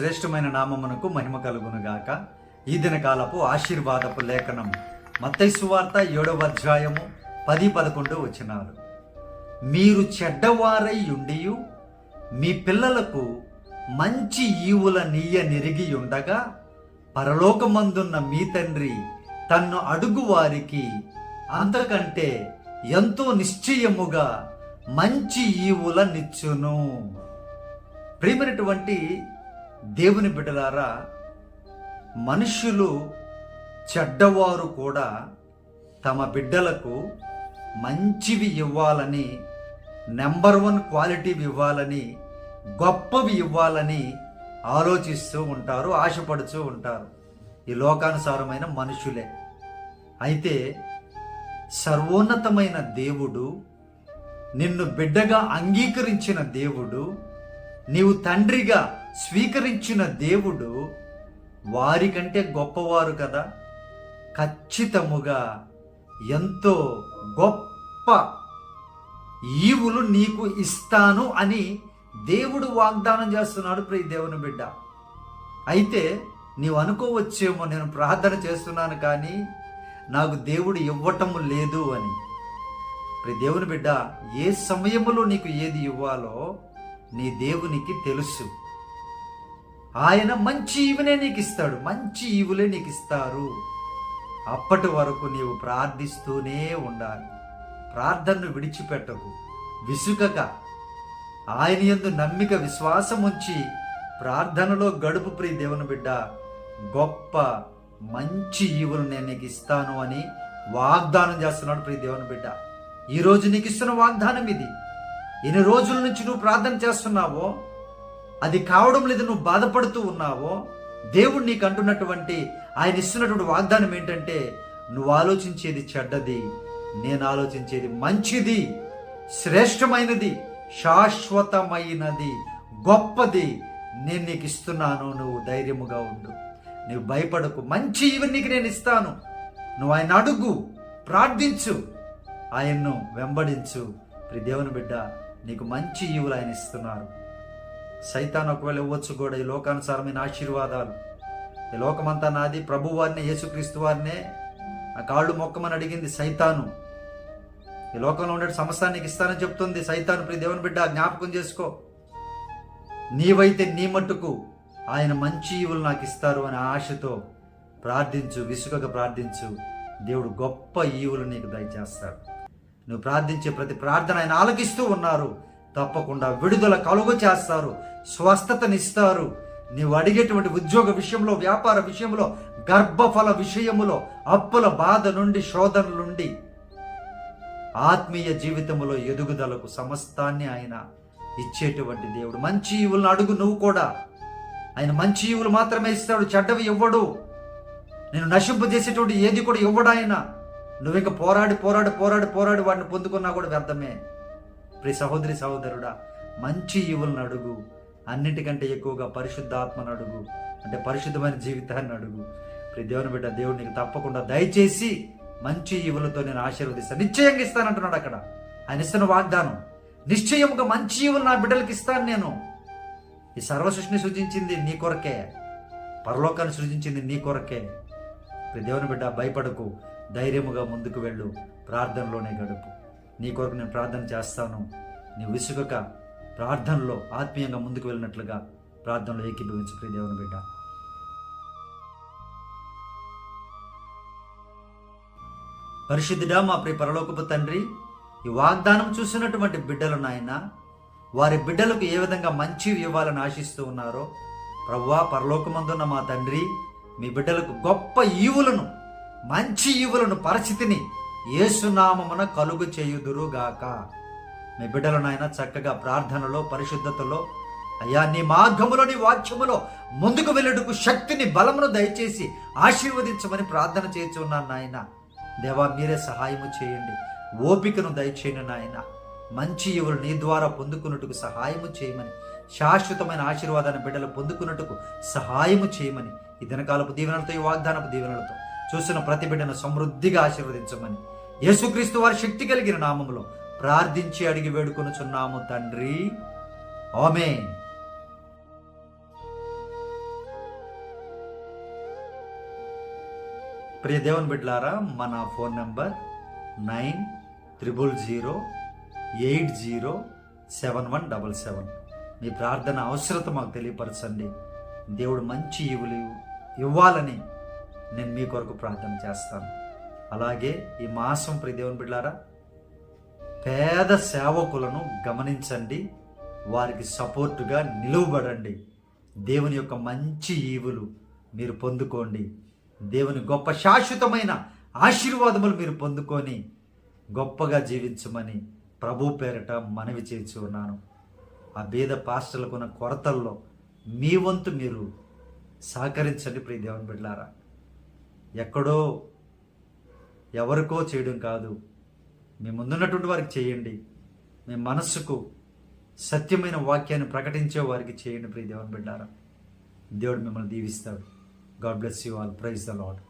శ్రేష్టమైన నామమునకు మహిమ కలుగునుగాక. ఈ దినకాలపు ఆశీర్వాదపు లేఖనం మత్తయి వార్త ఏడవ అధ్యాయము పది పదకొండు వచ్చినారు మీరు చెడ్డవారై ఉండియు మీ పిల్లలకు మంచి ఈవుల నీయ నిరిగి ఉండగా పరలోకమందున్న మీ తండ్రి తన్ను అడుగు వారికి అంతకంటే ఎంతో నిశ్చయముగా మంచి ఈవుల నిచ్చును. ప్రియమైనటువంటి దేవుని బిడ్డలారా మనుష్యులు చెడ్డవారు కూడా తమ బిడ్డలకు మంచివి ఇవ్వాలని నెంబర్ వన్ క్వాలిటీవి ఇవ్వాలని గొప్పవి ఇవ్వాలని ఆలోచిస్తూ ఉంటారు ఆశపడుతూ ఉంటారు. ఈ లోకానుసారమైన మనుషులే అయితే సర్వోన్నతమైన దేవుడు నిన్ను బిడ్డగా అంగీకరించిన దేవుడు నీవు తండ్రిగా స్వీకరించిన దేవుడు వారికంటే గొప్పవారు కదా. ఖచ్చితముగా ఎంతో గొప్ప ఈవులు నీకు ఇస్తాను అని దేవుడు వాగ్దానం చేస్తున్నాడు ప్రియ దేవుని బిడ్డ. అయితే నీవు అనుకోవచ్చేమో నేను ప్రార్థన చేస్తున్నాను కానీ నాకు దేవుడు ఇవ్వటం లేదు అని. ప్రి దేవుని బిడ్డ ఏ సమయంలో నీకు ఏది ఇవ్వాలో నీ దేవునికి తెలుసు. ఆయన మంచి ఈవునే నీకు ఇస్తాడు మంచి ఈవులే నీకు ఇస్తారు అప్పటి వరకు నీవు ప్రార్థిస్తూనే ఉండాలి. ప్రార్థనను విడిచిపెట్టకు విసుకక ఆయన యందు నమ్మిక విశ్వాసం ఉంచి ప్రార్థనలో గడుపు ప్రియ దేవుని బిడ్డ గొప్ప మంచి ఈవులు నేను నీకు ఇస్తాను అని వాగ్దానం చేస్తున్నాడు ప్రియ దేవుని బిడ్డ. ఈరోజు నీకు ఇస్తున్న వాగ్దానం ఇది. ఎన్ని రోజుల నుంచి నువ్వు ప్రార్థన చేస్తున్నావో అది కావడం లేదు నువ్వు బాధపడుతూ ఉన్నావో దేవుడు నీకు అంటున్నటువంటి ఆయన ఇస్తున్నటువంటి వాగ్దానం ఏంటంటే నువ్వు ఆలోచించేది చెడ్డది నేను ఆలోచించేది మంచిది శ్రేష్టమైనది శాశ్వతమైనది గొప్పది నేను నీకు ఇస్తున్నాను నువ్వు ధైర్యముగా ఉండు. నువ్వు భయపడకు మంచి ఇవి నీకు నేను ఇస్తాను. నువ్వు ఆయన అడుగు ప్రార్థించు ఆయన్ను వెంబడించు. ప్రి దేవుని బిడ్డ నీకు మంచి ఈవులు ఆయన ఇస్తున్నారు. సైతాన్ ఒకవేళ ఇవ్వచ్చు కూడా ఈ లోకానుసారమైన ఆశీర్వాదాలు. ఈ లోకమంతా నాది ప్రభు వారినే యేసుక్రీస్తు వారినే ఆ కాళ్ళు మొక్కమని అడిగింది సైతాను. ఈ లోకంలో ఉండే సమస్తానికి నీకు ఇస్తానని చెప్తుంది సైతాను. ప్రి దేవుని బిడ్డ జ్ఞాపకం చేసుకో. నీవైతే నీ మట్టుకు ఆయన మంచి ఈవులు నాకు ఇస్తారు అనే ఆశతో ప్రార్థించు విసుగగా ప్రార్థించు. దేవుడు గొప్ప ఈవులు నీకు దయచేస్తాడు నువ్వు ప్రార్థించే ప్రతి ప్రార్థన ఆయన ఆలకిస్తూ ఉన్నారు. తప్పకుండా విడుదల కలుగు చేస్తారు స్వస్థతనిస్తారు. నీవు అడిగేటువంటి ఉద్యోగ విషయంలో వ్యాపార విషయంలో గర్భఫల విషయములో అప్పుల బాధ నుండి శోధన నుండి ఆత్మీయ జీవితంలో ఎదుగుదలకు సమస్తాన్ని ఆయన ఇచ్చేటువంటి దేవుడు. మంచి ఈవులను అడుగు నువ్వు కూడా. ఆయన మంచి ఈవులు మాత్రమే ఇస్తాడు చెడ్డవి ఇవ్వడు నేను నశింపు చేసేటువంటి ఏది కూడా ఇవ్వడాయన నువ్వు ఇంకా పోరాడి పోరాడి పోరాడి పోరాడి వాడిని పొందుకున్నా కూడా వ్యర్థమే. ప్రి సహోదరి సహోదరుడా మంచి ఈవులను అడుగు. అన్నిటికంటే ఎక్కువగా పరిశుద్ధాత్మను అడుగు. అంటే పరిశుద్ధమైన జీవితాన్ని అడుగు. ప్రి దేవుని బిడ్డ దేవుడు నీకు తప్పకుండా దయచేసి మంచి ఈవులతో నేను ఆశీర్వదిస్తాను. నిశ్చయంగా ఇస్తానంటున్నాడు అక్కడ. ఆయన ఇస్తున్న వాగ్దానం నిశ్చయముగా మంచి ఈవులు నా బిడ్డలకి ఇస్తాను నేను. ఈ సర్వ సృష్టిని సృజించింది నీ కొరకే. పరలోకాన్ని సృజించింది నీ కొరకే. ప్రియ దేవుని బిడ్డ భయపడకు. ధైర్యముగా ముందుకు వెళ్ళు. ప్రార్థనలోనే గడుపు. నీ కొరకు నేను ప్రార్థన చేస్తాను. నీ విసుగక ప్రార్థనలో ఆత్మీయంగా ముందుకు వెళ్ళినట్లుగా ప్రార్థనలో ఏకీభవించు ప్రియ దేవుని బిడ్డ. పరిశుద్ధుడా మా ప్రియ పరలోకపు తండ్రి ఈ వాగ్దానం చూసినటువంటి బిడ్డలు నాయన వారి బిడ్డలకు ఏ విధంగా మంచి ఇవ్వాలని ఆశిస్తూ ఉన్నారో ప్రవ్వా పరలోకమందున్న మా తండ్రి మీ బిడ్డలకు గొప్ప ఈవులను మంచి ఈవులను పరిస్థితిని ఏసునామమున కలుగు చేయుదురుగాక మీ బిడ్డలు నాయన చక్కగా ప్రార్థనలో పరిశుద్ధతలో అయ్యా నీ మార్గములో నీ వాక్యములో ముందుకు వెళ్ళుటకు శక్తిని బలమును దయచేసి ఆశీర్వదించమని ప్రార్థన చేస్తున్నాను నాయన. దేవా మీరే సహాయము చేయండి. ఓపికను దయచేయండి నాయన. మంచి ఎవరు నీ ద్వారా పొందుకున్నట్టుకు సహాయము చేయమని శాశ్వతమైన ఆశీర్వాదాన్ని బిడ్డలు పొందుకున్నట్టుకు సహాయము చేయమని ఈ దినకాలపు దీవెనలతో ఈ వాగ్దానపు దీవెనలతో చూసిన ప్రతి బిడ్డను సమృద్ధిగా ఆశీర్వదించమని. యేసుక్రీస్తు వారి శక్తి కలిగిన నామంలో ప్రార్థించి అడిగి వేడుకొనుచున్నాము తండ్రి. ఆమె ప్రియ దేవన్ బిడ్లారా మన phone number nine triple zero eight zero seven one double seven. మీ ప్రార్థన అవసరత మాకు తెలియపరచండి. దేవుడు మంచి ఇవ్వలేవు ఇవ్వాలని నేను మీ కొరకు ప్రార్థన చేస్తాను. అలాగే ఈ మాసం ప్రదేవుని బిడ్డారా పేద సేవకులను గమనించండి వారికి సపోర్టుగా నిలువబడండి. దేవుని యొక్క మంచి ఈవులు మీరు పొందుకోండి. దేవుని గొప్ప శాశ్వతమైన ఆశీర్వాదములు మీరు పొందుకొని గొప్పగా జీవించమని ప్రభు పేరట మనవి చేసి ఉన్నాను. ఆ బీద పాస్టర్లకున్న కొరతల్లో మీ వంతు మీరు సహకరించండి ప్రియ దేవుని బిడ్డారా ఎక్కడో ఎవరికో చేయడం కాదు. మీ ముందున్నటువంటి వారికి చేయండి. మీ మనస్సుకు సత్యమైన వాక్యాన్ని ప్రకటించే వారికి చేయండి ప్రియ దేవుని బిడ్డారా. దేవుడు మిమ్మల్ని దీవిస్తాడు. God bless you all. Praise the Lord